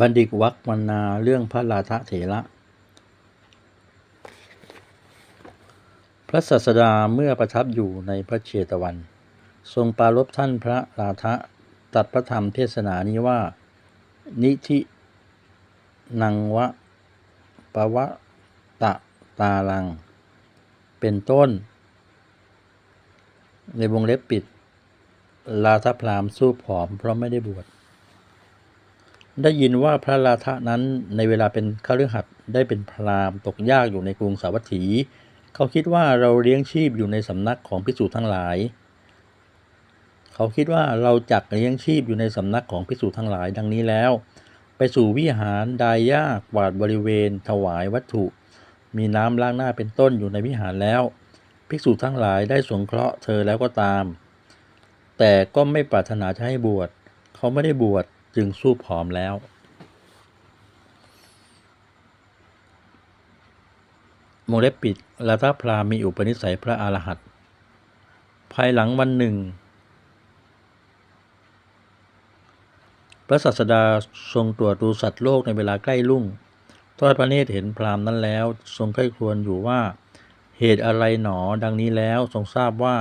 บัณฑิตวักวรรณนาเรื่องพระราธะเถระ พระศาสดาเมื่อประทับอยู่ในพระเชตวัน ทรงปรารภท่านพระราธะตัดพระธรรมเทศนานี้ว่า นิธินังวะปวะตะตาลัง เป็นต้น ในวงเล็บปิด ลาทพรามสู้ผอมเพราะไม่ได้บวช ได้ยินว่าพระราธะนั้นในเวลาเป็นขฤหัสถ์ได้เป็นพราหมณ์ตกยากอยู่ในกรุงสาวัตถี เขาคิดว่าเราเลี้ยงชีพอยู่ในสำนักของพิสูจน์ทั้งหลาย เขาคิดว่าเราจักเลี้ยงชีพอยู่ในสำนักของพิสูจน์ทั้งหลายดังนี้แล้ว ไปสู่วิหารดายากกวาดบริเวณ ถวายวัตถุ มีน้ำล้างหน้าเป็นต้นอยู่ในวิหารแล้ว ภิกษุทั้งหลายได้สงเคราะห์เธอแล้วก็ตาม แต่ก็ไม่ปรารถนาจะให้บวช เขาไม่ได้บวช จึงสู้ผอมแล้ว โมเลปิดลาทพรามีอุปนิสัยพระอรหันต์ภายหลังวันหนึ่ง พระศาสดาทรงตรวจดูสัตว์โลกในเวลาใกล้รุ่งทอดพระเนตรเห็นพรามนั้นแล้ว ทรงใคร่ครวญอยู่ว่าเหตุอะไรหนอดังนี้แล้วทรงทราบว่า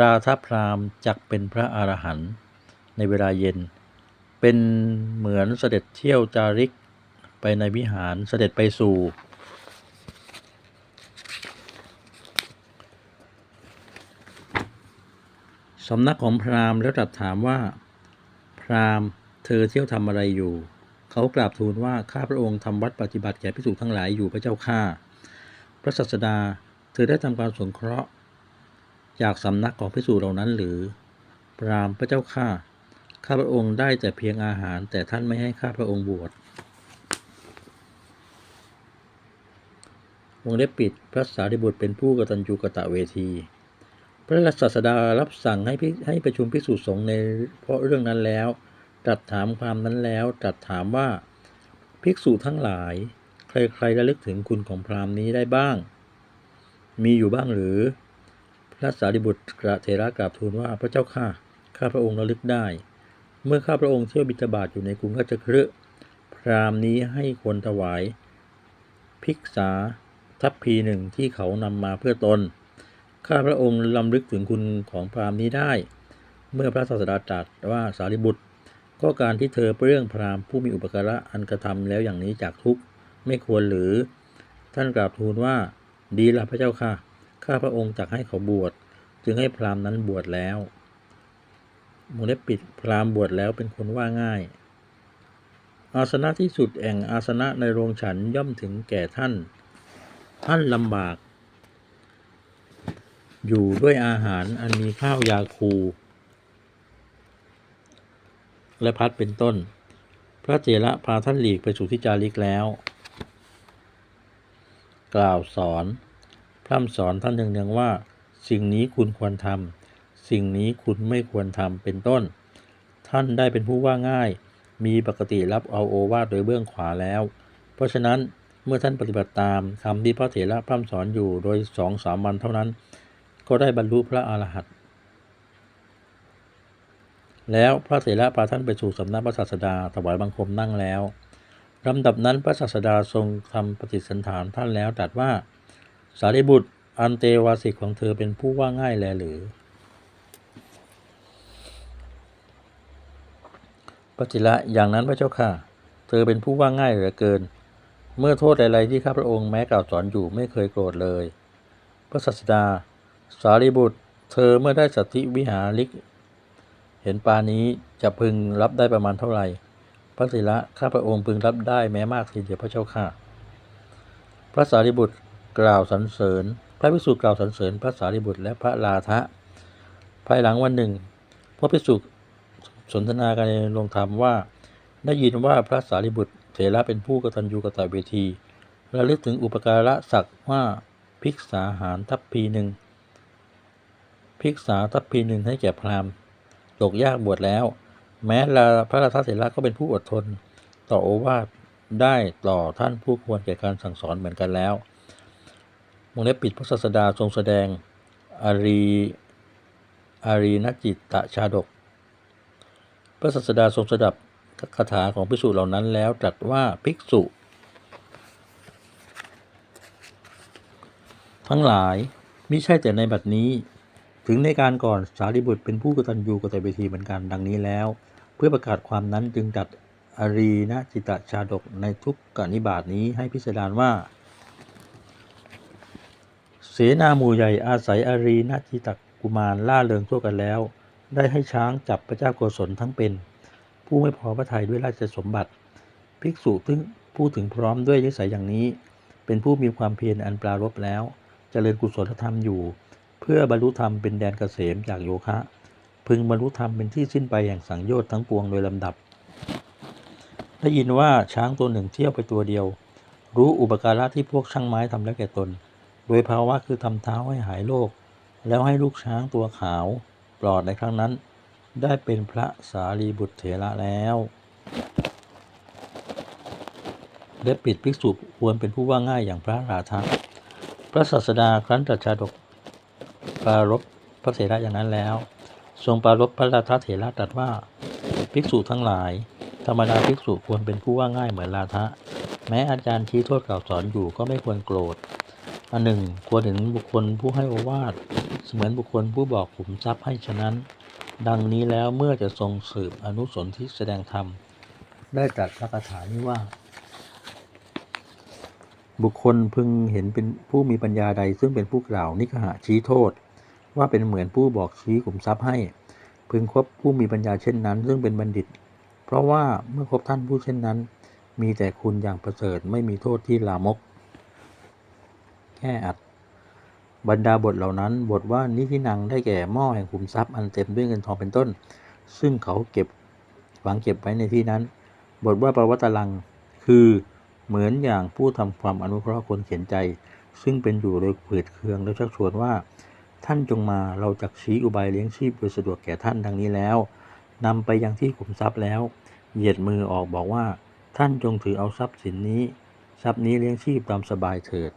ราธพรามจักเป็นพระอรหันต์ในเวลาเย็น เป็นเหมือนเสด็จเที่ยวจาริกไปในวิหารเสด็จไปสู่ สำนักของพราหมณ์แล้วตรัสถามว่า พราหมณ์เธอเที่ยวทำอะไรอยู่ เขากราบทูลว่าข้าพระองค์ทำวัดปฏิบัติแก่พิสุทั้งหลายอยู่พระเจ้าข้าพระศาสดาเธอได้ทำการสงเคราะห์ จากสำนักของพิสูจน์เหล่านั้นหรือ พราหมณ์พระเจ้าข้า ข้าพระองค์ได้แต่เพียงอาหาร แต่ท่านไม่ให้ข้าพระองค์บวชวงเล็บปิดพระสารีบุตรเป็นผู้กตัญญูกะตะเวที พระศาสดารับสั่งให้ให้ประชุมพิสูจน์สงฆ์ในเพราะเรื่องนั้นแล้ว ตรัสถามความนั้นแล้ว ตรัสถามว่าภิกษุทั้งหลาย ใครๆระลึกถึงคุณของพราหมณ์นี้ได้บ้าง มีอยู่บ้างหรือ พระสารีบุตรกระเทระกราบทูลว่าพระเจ้าข้าข้าพระองค์ระลึกได้ เมื่อข้าพระองค์เที่ยวบิณฑบาตอยู่ในกรุงราชคฤห์พราหมณ์นี้ให้ควรถวาย ภิกษาทัพพีหนึ่งที่เขานำมาเพื่อตน ข้าพระองค์ลำลึกถึงคุณของพราหมณ์นี้ได้ เมื่อพระศาสดาตรัสว่าสารีบุตร ก็การที่เธอเปรื่องพราหมณ์ผู้มีอุปการะอันกระทำแล้วอย่างนี้จากทุกข์ไม่ควรหรือ ท่านกราบทูลว่าดีละพระเจ้าค่ะ ข้าพระองค์จักให้เขาบวช จึงให้พราหมณ์นั้นบวชแล้ว หมูเล็บปิดพราหมณ์บวชแล้วเป็นคนว่าง่าย อาสนะที่สุดแห่งอาสนะในโรงฉันย่อมถึงแก่ท่าน ท่านลำบาก อยู่ด้วยอาหารอันมีข้าวยาคู และพัดเป็นต้น พระเจระพาท่านหลีกไปสู่ที่จาริกแล้ว กล่าวสอน พร่ำสอนท่านเนืองๆว่า สิ่งนี้คุณควรทำ สิ่งนี้คุณไม่ควรทำเป็นต้น ท่านได้เป็นผู้ว่าง่าย มีปกติรับเอาโอวาทโดยเบื้องขวาแล้ว เพราะฉะนั้นเมื่อท่านปฏิบัติตามคำที่พระเถระพร่ำสอนอยู่โดยสองสามวันเท่านั้น ก็ได้บรรลุพระอรหันต์แล้วพระเถระพาท่านไปสู่สำนักพระศาสดาถวายบังคมนั่งแล้วลำดับนั้นพระศาสดาทรงทำปฏิสันถานท่านแล้วตรัสว่า สารีบุตรอันเตวาสิกของเธอเป็นผู้ว่าง่ายแลหรือ พระจิระอย่างนั้นพระเจ้าค่ะ เธอเป็นผู้ว่าง่ายเหลือเกิน เมื่อโทษอะไรที่ข้าพระองค์แม้กล่าวสอนอยู่ไม่เคยโกรธเลย พระศาสดา สารีบุตร เธอเมื่อได้สัตธิวิหาริก เห็นปานี้จะพึงรับได้ประมาณเท่าไหร่ พระศิระข้าพระองค์พึงรับได้แม้มากทีเดียวพระเจ้าค่ะ พระสารีบุตรกล่าวสรรเสริญ พระภิกษุกล่าวสรรเสริญ พระสารีบุตรและพระลาทะ ภายหลังวันหนึ่ง พระภิกษุ สนทนากันในโรงธรรมว่า ได้ยินว่าพระสารีบุตรเถระเป็นผู้กตัญญูกตเวทีระลึกถึงอุปการะศักดิ์ว่าภิกษาหารทัพพีหนึ่งภิกษาทัพพีหนึ่งให้แก่พราหมณ์ตกยากบวชแล้ว แม้ลาพระราชเถระก็เป็นผู้อดทน ต่อโอวาทได้ต่อท่านผู้ควรแก่การสั่งสอนเหมือนกันแล้ววงเล็บปิดพระศาสดาทรงแสดงอารีอารีนจิตตชาดก พระศาสดาทรงสดับคาถาของภิกษุเหล่านั้นแล้วตรัสว่าภิกษุ ทั้งหลายมิใช่แต่ในบัดนี้ ถึงในการก่อนสารีบุตรเป็นผู้กตัญญูกตเวทีเหมือนกันดังนี้แล้ว เพื่อประกาศความนั้นจึงตัดอรีนะจิตชาดกในทุกกนิบาตนี้ให้พิสดารว่า เสนาหมู่ใหญ่อาศัยอารีนาจิตกุมารล่าเริงทั่วกันแล้ว ได้ให้ช้างจับพระเจ้าโกศลทั้งเป็น ผู้ไม่พอพระทัยด้วยราชสมบัติ ภิกษุถึงพูดถึงพร้อมด้วยนิสัยอย่างนี้ เป็นผู้มีความเพียรอันปรารบแล้วเจริญกุศลธรรมอยู่ เพื่อบรรลุธรรมเป็นแดนเกษมจากโยคะ พึงบรรลุธรรมเป็นที่สิ้นไปแห่งสังโยชน์ทั้งปวงโดยลำดับ ได้ยินว่าช้างตัวหนึ่งเที่ยวไปตัวเดียว รู้อุปการะที่พวกช่างไม้ทำแล้วแก่ตน โดยภาวะคือทำเท้าให้หายโรคแล้วให้ลูกช้างตัวขาว ปลอดในครั้งนั้น ได้เป็นพระสารีบุตรเถระแล้วและปิดภิกษุควรเป็นผู้ว่าง่ายอย่างพระราธะพระศาสดาครั้นตรัสชาดกปรารบพระเถระอย่างนั้นแล้ว ทรงปรารบพระราธะเถระตรัสว่าภิกษุทั้งหลาย ธรรมดาภิกษุควรเป็นผู้ว่าง่ายเหมือนราธะแม้อาจารย์ชี้โทษกล่าวสอนอยู่ก็ไม่ควรโกรธอันหนึ่งควรเห็นบุคคลผู้ให้อวาท เสมือนบุคคลผู้บอกขุมทรัพย์ให้ฉะนั้น ดังนี้แล้วเมื่อจะทรงสืบอนุสนที่แสดงธรรม ได้ตรัสพระคาถานี้ว่า บุคคลพึงเห็นเป็นผู้มีปัญญาใด ซึ่งเป็นผู้กล่าวนิกหะชี้โทษ ว่าเป็นเหมือนผู้บอกชี้ขุมทรัพย์ให้ พึงคบผู้มีปัญญาเช่นนั้น ซึ่งเป็นบัณฑิต เพราะว่าเมื่อคบท่านผู้เช่นนั้น มีแต่คุณอย่างประเสริฐไม่มีโทษที่ลามก แค่อัด บรรดาบทเหล่านั้น บทว่านิทินังได้แก่หม้อแห่งขุมทรัพย์อันเต็มด้วยเงินทองเป็นต้น ซึ่งเขาเก็บฝังเก็บไว้ในที่นั้น บทว่าประวัตลังคือเหมือนอย่างผู้ทำความอนุเคราะห์คนเขียนใจ ซึ่งเป็นอยู่โดยเปิดเคืองแล้วชักชวนว่า ท่านจงมาเราจักชี้อุบายเลี้ยงชีพโดยสะดวกแก่ท่านดังนี้แล้วนำไปยังที่ขุมทรัพย์แล้ว เหยียดมือออกบอกว่า ท่านจงถือเอาทรัพย์สินนี้ ทรัพย์นี้เลี้ยงชีพตามสบายเถิด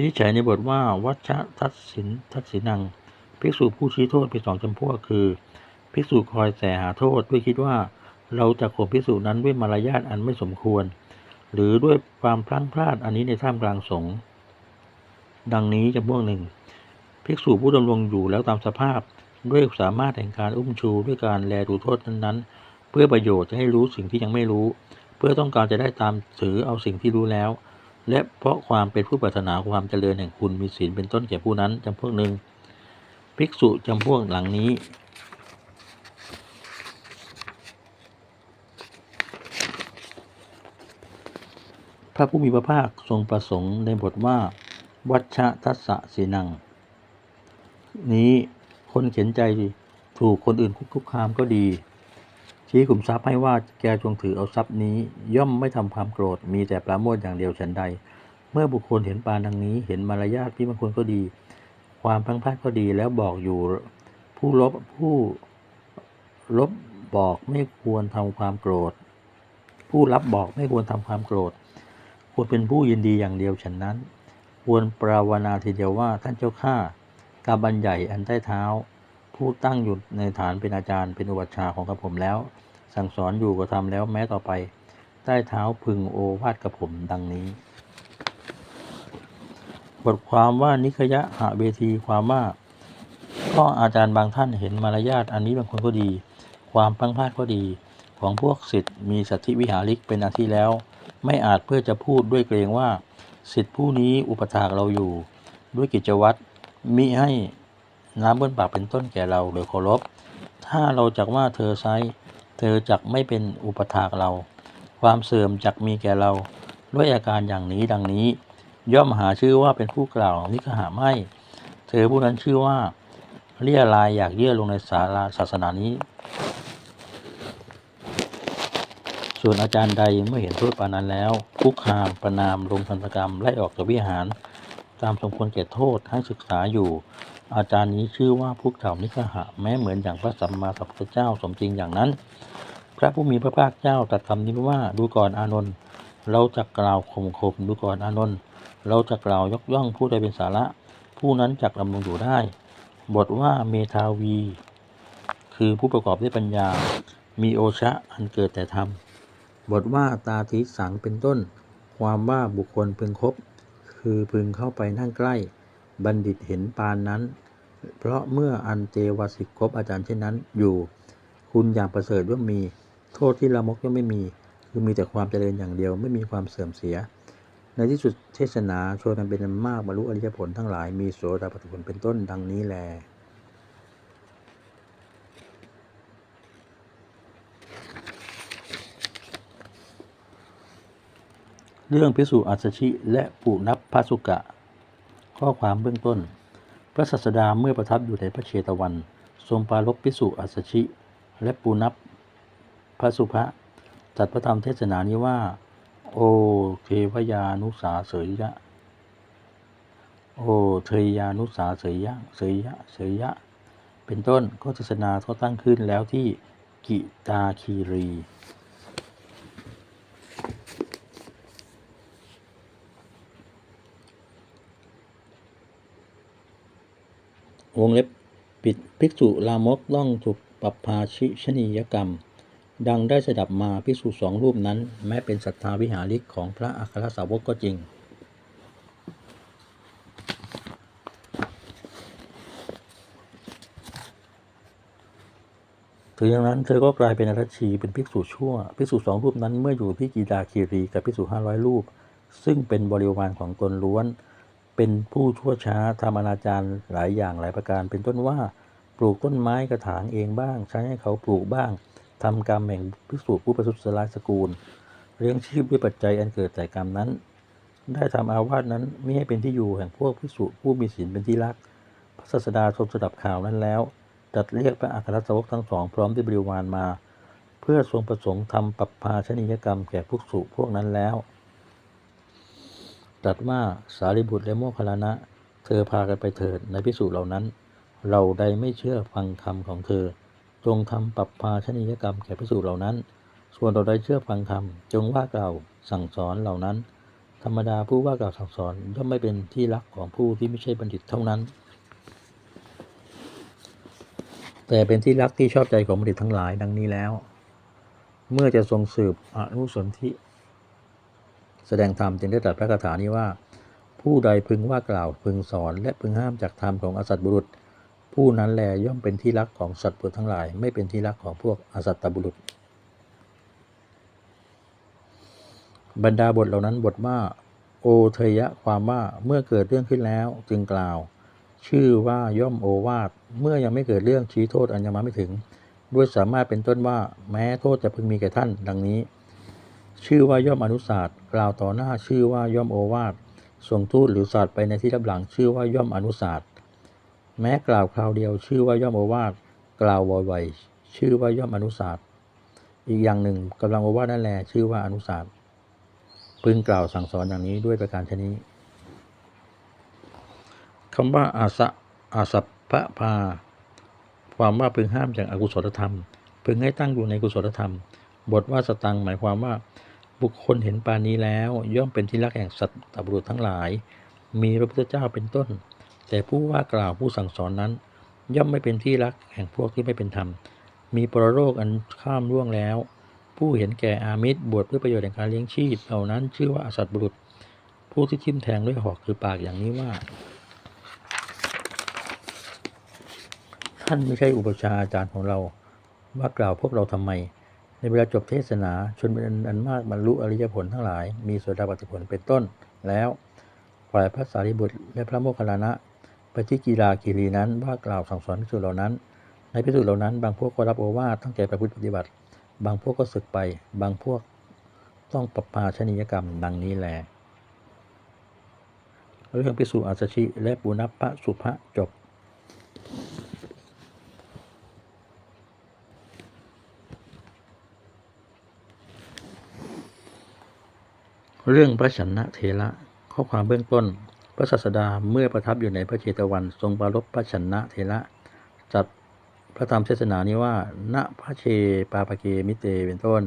วินิจฉัยในบทว่าวัชทัศสินทัศสินัง ภิกษุผู้ชี้โทษเป็นสองจำพวกคือ ภิกษุคอยแสหาโทษด้วยคิดว่า เราจะข่มภิกษุนั้นด้วยมารยาทอันไม่สมควร หรือด้วยความพลั้งพลาดอันนี้ในท่ามกลางสงฆ์ดังนี้จำพวกหนึ่ง ภิกษุผู้ดำรงอยู่แล้วตามสภาพด้วยสามารถแห่งการอุ้มชูด้วยการแลดูโทษนั้นๆ เพื่อประโยชน์จะให้รู้สิ่งที่ยังไม่รู้ เพื่อต้องการจะได้ตามถือเอาสิ่งที่รู้แล้ว และเพราะความเป็นผู้ปรารถนาความเจริญแห่งคุณมีศีลเป็นต้นแก่ผู้นั้นจำพวกหนึ่งภิกษุจำพวกหลังนี้พระผู้มีพระภาคทรงประสงค์ในบทว่า วัชชะทัสสะสีนัง นี้คนเขียนใจถูกคนอื่นคุกคามก็ดี ชี้ขุมทรัพย์ให้ว่าแกจงถือเอาทรัพย์นี้ ย่อมไม่ทำความโกรธ มีแต่ปราโมทอย่างเดียวฉันใด เมื่อบุคคลเห็นปานดังนี้ เห็นมารยาทที่บางคนก็ดี ความพังพลาดก็ดีแล้วบอกอยู่ผู้ลบผู้ลบบอกไม่ควรทำความโกรธ ผู้รับบอกไม่ควรทำความโกรธ ควรเป็นผู้ยินดีอย่างเดียวฉันนั้น ควรปราวนาทีเดียวว่าท่านเจ้าข้ากาบันใหญ่อันใต้เท้า ผู้ตั้งอยู่ในฐานเป็นอาจารย์เป็นอุปัชฌาย์ของกระผมแล้ว สั่งสอนอยู่ก็ทำแล้วแม้ต่อไป ใต้เท้าพึงโอวาทกับผมดังนี้ บทความว่านิคยะหะเวทีความว่าก็อาจารย์บางท่านเห็นมารยาทอันนี้บางคนก็ดี ความพังพลาดก็ดีของพวกสิทธิ์มีสัตธิวิหาริกเป็นอาทิแล้ว ไม่อาจเพื่อจะพูดด้วยเกรงว่า สิทธิผู้นี้อุปถากเราอยู่ ด้วยกิจวัตรมิให้น้ำเบื้นปากเป็นต้นแก่เราโดยเคารพ ถ้าเราจักว่าเธอไซ เธอจักไม่เป็นอุปถากเรา ความเสื่อมจักมีแก่เราด้วยอาการอย่างนี้ดังนี้ ย่อมหาชื่อว่าเป็นผู้กล่าวนิคหาไม่ เธอผู้นั้นชื่อว่าเรียลายอยากเยื่อลงในศาลาศาสนานี้ ส่วนอาจารย์ใดเมื่อเห็นโทษปานนั้นแล้ว คุกคามประนามลงทันตกรรมไล่ออกจากวิหาร ตามสมควรแก่โทษให้ศึกษาอยู่ อาจารย์นี้ชื่อว่าผู้กล่าวนิคหะแม้เหมือนอย่างพระสัมมาสัมพุทธเจ้าสมจริงอย่างนั้น พระผู้มีพระภาคเจ้าตรัสคำนี้ว่าดูก่อนอานนท์เราจะกล่าวข่มขมดูก่อนอานนท์เราจะกล่าวยกย่องผู้ใดเป็นสาระ ผู้นั้นจักดำรงอยู่ได้ บทว่าเมทาวี คือผู้ประกอบด้วยปัญญา มีโอชะอันเกิดแต่ธรรมบทว่าตาทิสังเป็นต้น ความว่าบุคคลพึงคบ คือพึงเข้าไปนั่งใกล้ บัณฑิตเห็นปานนั้น เพราะเมื่ออันเจวสิกคบอาจารย์เช่นนั้นอยู่ คุณอย่างประเสริฐย่อมมี โทษที่ละมกย่อมไม่มี คือมีแต่ความเจริญอย่างเดียว ไม่มีความเสื่อมเสีย ในที่สุดเทศนาชวนกันเป็นอันมากบรรลุอริยผลทั้งหลายมีโสดาปัตติผลเป็นต้นดังนี้แลเรื่องพิสูจอัสสชิและปุนับพสุกะ ข้อความเบื้องต้น พระศาสดาเมื่อประทับอยู่ในพระเชตวัน ทรงปรารภพิสุอัสสชิ และปุนับ พระสุภะจัดพระธรรมเทศนานี้ว่า โอเทวยานุสาเสยยะ โอเทยานุสาเสยยะเสยยะเสยยะ เป็นต้นก็เทศนาก็ตั้งขึ้นแล้วที่กิตาคีรีวงเล็บปิดภิกษุลามกต้องถูกปรับภาชิชนียกรรม ดังได้สดับมาภิกษุสองรูปนั้น แม้เป็นศรัทธาวิหาริกของพระอัครสาวกก็จริง ถึงอย่างนั้นเธอก็กลายเป็นอรชีเป็นภิกษุชั่ว ภิกษุสองรูปนั้นเมื่ออยู่ที่กีดาคีรีกับภิกษุห้าร้อยรูป ซึ่งเป็นบริวารของตนล้วน เป็นผู้ชั่วช้าทำอนาจารหลายอย่างหลายประการเป็นต้นว่า ปลูกต้นไม้กระถางเองบ้าง ใช้ให้เขาปลูกบ้าง ทำกรรมแห่งภิกษุผู้ประทุษร้ายสกุลเลี้ยงชีพด้วยปัจจัยอันเกิดแต่กรรมนั้น ได้ทำอาวาสนั้นไม่ให้เป็นที่อยู่แห่งพวกภิกษุผู้มีศีลเป็นที่รัก พระศาสดาทรงสดับข่าวนั้นแล้วจัดเรียกพระอัครสาวกทั้งสองพร้อมด้วยบริวารมา เพื่อทรงประสงค์ทำปรับภาชนียกรรมแก่ภิกษุพวกนั้นแล้วตรัสว่าสารีบุตรและโมคคลานะ เธอพากันไปเถิดในพิสูจน์เหล่านั้น เราใดไม่เชื่อฟังคำของเธอ จงทำปรับภาชนียกรรมแก่พิสูจน์เหล่านั้น ส่วนเราใดเชื่อฟังคำจงว่ากล่าวสั่งสอนเหล่านั้น ธรรมดาผู้ว่ากล่าวสั่งสอนย่อมไม่เป็นที่รักของผู้ที่ไม่ใช่บัณฑิตเท่านั้น แต่เป็นที่รักที่ชอบใจของบัณฑิตทั้งหลายดังนี้แล้ว เมื่อจะทรงสืบอนุสนธิแสดงธรรมจึงได้ตรัสพระคาถานี้ว่า ผู้ใดพึงว่ากล่าวพึงสอนและพึงห้ามจากธรรมของอสัตบุรุษ ผู้นั้นแลย่อมเป็นที่รักของสัตว์บุรุษทั้งหลาย ไม่เป็นที่รักของพวกอสัตตบุรุษ บรรดาบทเหล่านั้นบทว่า โอเทยะความว่าเมื่อเกิดเรื่องขึ้นแล้วจึงกล่าว ชื่อว่าย่อมโอวาทเมื่อยังไม่เกิดเรื่องชี้โทษอันยังมาไม่ถึง ด้วยสามารถเป็นต้นว่าแม้โทษจะพึงมีแก่ท่าน ดังนี้ ชื่อว่าย่อมอนุศาสตร์กล่าวต่อหน้าชื่อว่าย่อมโอวาทส่งทูตหรือศาสตร์ไปในที่รับหลังชื่อว่าย่อมอนุศาสตร์ แม้กล่าวคราวเดียว ชื่อว่าย่อมโอวาทกล่าวบ่อยๆชื่อว่าย่อมอนุศาสตร์อีกอย่างหนึ่งกำลังโอวาทนั่นแหละชื่อว่าอนุศาสตร์พึงกล่าวสั่งสอนอย่างนี้ด้วยประการชนี้คำว่าอาสะอาสัพพะพา ความว่าพึงห้ามจากอากุศลธรรม พึงให้ตั้งอยู่ในกุศลธรรม บทว่าสตังหมายความว่าบุคคลเห็นปานนี้แล้ว ย่อมเป็นที่รักแห่งสัตว์ตบุรุษทั้งหลาย มีพระพุทธเจ้าเป็นต้น แต่ผู้ว่ากล่าวผู้สั่งสอนนั้น ย่อมไม่เป็นที่รักแห่งพวกที่ไม่เป็นธรรม มีปรโรคอันข้ามล่วงแล้ว ผู้เห็นแก่อามิตรบวชเพื่อประโยชน์แห่งการเลี้ยงชีพเหล่านั้นชื่อว่าอสัตว์บุรุษ ผู้ที่ทิ่มแทงด้วยหอกคือปากอย่างนี้ว่า ท่านไม่ใช่อุปชาอาจารย์ของเราว่ากล่าวพวกเราทำไม ในเวลาจบเทศนาชนเป็นอันมากบรรลุอริยผลทั้งหลาย มีโสดาปัตติผลเป็นต้นแล้วฝ่ายพระสารีบุตรและพระโมคคัลลานะ ไปที่กีฬาคีรีนั้นว่ากล่าวสั่งสอนพิสุจน์เหล่านั้น ในพิสุจน์เหล่านั้น บางพวกก็รับโอวาทตั้งใจประพฤติปฏิบัติ บางพวกก็ศึกไป บางพวกต้องปรับปาชนียกรรมดังนี้แลเรื่องพิสุอัสชิและปุณพพสุภะจบเรื่องพระชนะเทระข้อความเบื้องต้น พระศาสดาเมื่อประทับอยู่ในพระเจตวัน ทรงปรารพระชนะเทระจัดพระธรรมเทศนานี้ว่า ณพระเชปาปเกมิเตเป็นต้น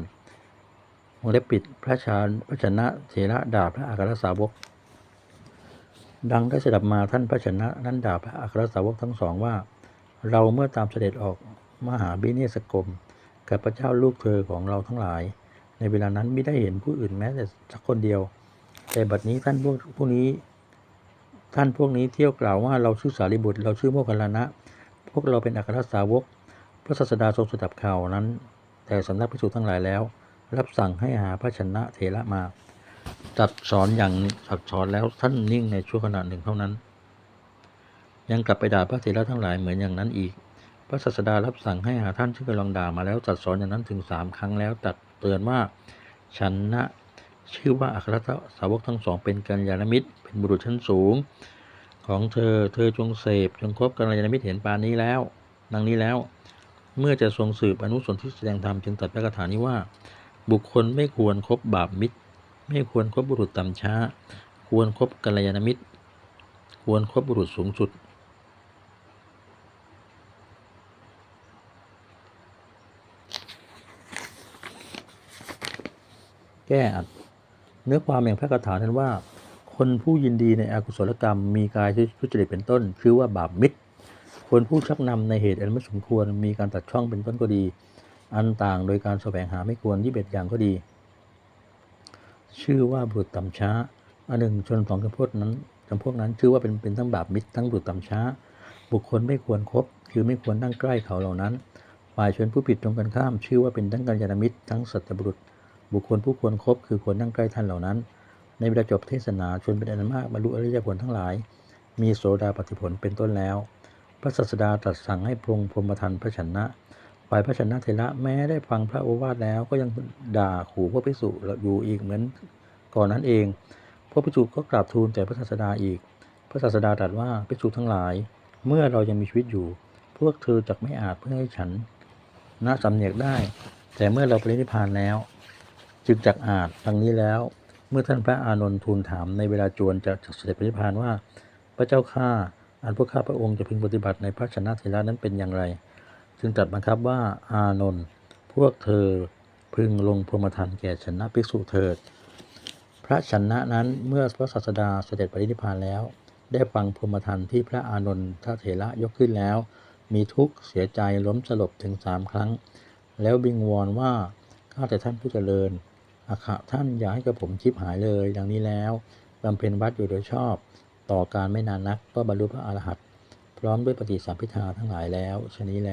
วงเล็บปิดพระชานพระชนะเทระด่าพระอัครสาวก ดังได้สดับมาท่านพระชนะนั้นด่าพระอัครสาวกทั้งสองว่า เราเมื่อตามเสด็จออกมหาบิเนสกรมกับพระเจ้าลูกเธอของเราทั้งหลาย ในเวลานั้นไม่ได้เห็นผู้อื่นแม้แต่สักคนเดียว แต่บัดนี้ท่านพวกพวกนี้ ท่านพวกนี้เที่ยวกล่าวว่าเราชื่อสารีบุตร เราชื่อโมคคัลลานะ พวกเราเป็นอัครสาวก พระศาสดาทรงสดับข่าวนั้น แต่สำนักพิสูจน์ทั้งหลายแล้ว รับสั่งให้หาพระชนะเถระมาจัดสอนอย่างสัดสอนแล้วท่านนิ่งในชั่วขณะหนึ่งเท่านั้น ยังกลับไปด่าพระเถระทั้งหลายเหมือนอย่างนั้นอีก พระศาสดารับสั่งให้หาท่านที่กำลังด่ามาแล้วจัดสอนอย่างนั้นถึงสามครั้งแล้วตัดเตือนว่าฉันนะ ชื่อว่าอัครสาวกทั้งสองเป็นกัลยาณมิตร เป็นบุรุษชั้นสูง ของเธอเธอจงเสพจงครบกัลยาณมิตรเห็นปานนี้แล้วดังนี้แล้ว เมื่อจะทรงสืบอนุสนที่แสดงธรรมจึงตัดพระคาถานี้ว่า บุคคลไม่ควรครบบาปมิตร ไม่ควรครบบุรุษต่ำช้า ควรครบกัลยาณมิตร ควรครบบุรุษสูงสุดแก้อัด เนื้อความแห่งพระคาถานั้นว่า คนผู้ยินดีในอากุศลกรรม มีกายทุจริตเป็นต้น ชื่อว่าบาปมิตร คนผู้ชักนำในเหตุอันไม่สมควร มีการตัดช่องเป็นต้นก็ดี อันต่างโดยการแสวงหาไม่ควรยี่เบ็ดอย่างก็ดี ชื่อว่าบุตรต่ำช้า อันหนึ่งชนสองจำพวกนั้นจำพวกนั้นชื่อว่าเป็นเป็นทั้งบาปมิตรทั้งบุตรต่ำช้า บุคคลไม่ควรครบคือไม่ควรนั่งใกล้เขาเหล่านั้นฝ่ายชนผู้ผิดตรงกันข้าม ชื่อว่าเป็นทั้งกัลยาณมิตรทั้งสัตบุรุษ บุคคลผู้ควรครบคือควรนั่งใกล้ท่านเหล่านั้น ในเวลาจบเทศนาชนเป็นอันมากบรรลุอริยผลทั้งหลาย มีโสดาปฏิผลเป็นต้นแล้ว พระศาสดาตรัสสั่งให้พรงพรหมทันพระชนะฝ่ายพระชนะเทระแม้ได้ฟังพระโอวาทแล้วก็ยังด่าขู่พระภิกษุอยู่อีกเหมือนก่อนนั้นเองพระภิกษุก็กราบทูลแต่พระศาสดาอีก พระศาสดาตรัสว่าภิกษุทั้งหลาย เมื่อเรายังมีชีวิตอยู่ พวกเธอจักไม่อาจเพื่อให้ฉันณสำเนียกได้ แต่เมื่อเราปรินิพพานแล้ว จึงจักอาจดังนี้แล้ว เมื่อท่านพระอานนท์ทูลถามในเวลาจวนจะเสด็จปรินิพพานว่า พระเจ้าข้าอันพวกข้าพระองค์จะพึงปฏิบัติในพระชนะเทระนั้นเป็นอย่างไร จึงตรัสบังคับว่าอานนท์พวกเธอพึงลงพรหมทานแก่ชนะภิกษุเถิด พระชนะนั้นเมื่อพระศาสดาเสด็จปรินิพพานแล้ว ได้ฟังพรหมทานที่พระอานนท์ทเถระยกขึ้นแล้ว มีทุกข์เสียใจล้มสลบถึงสามครั้ง แล้วบิงวอนว่าข้าแต่ท่านผู้เจริญ อาขะท่านอย่าให้กระผมชิบหายเลย ดังนี้แล้วบำเพ็ญวัดอยู่โดยชอบ ต่อการไม่นานนักก็บรรลุพระอรหันต์พร้อมด้วยปฏิสัมพิทาทั้งหลายแล้วชนี้แล